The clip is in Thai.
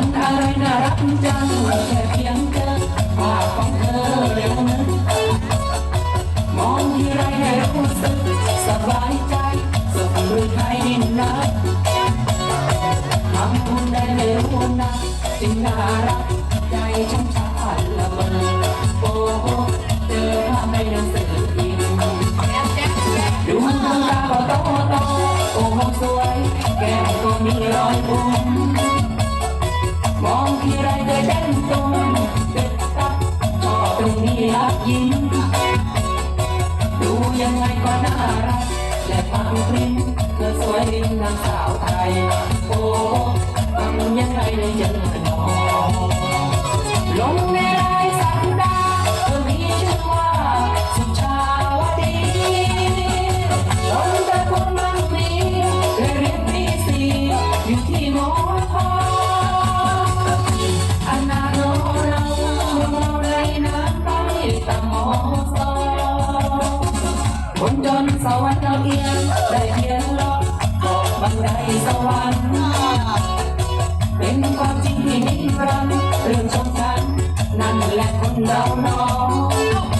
คนอะไรน่ารักจังแค่เพียงเธอภาพของเธอเร็วนึกมองที่ไรให้รู้สึกสบายใจสุขหรือไทยนินนะทำคุณได้ไม่รู้นะจริงน่ารักใจฉัำชาละเมอโอ้โหเจอภาพไม่นังสือพิมดูมันตาก็โตโตโอ้โหสวยแก้มก็มีรอยบุ๋ม มีรักยิ้มดูยังไงก็น่ารัก และฟังปริ้นเธอสวยริ้นนางสาวไทย โอ้ทงยังไงในใจน้องลง คนจนสวรรค์เอียงได้เพียงรอบันไดสวรรค์เป็นความจริงที่นิรันดร์เรื่องของฉันนั่นแหละคนเราน้อง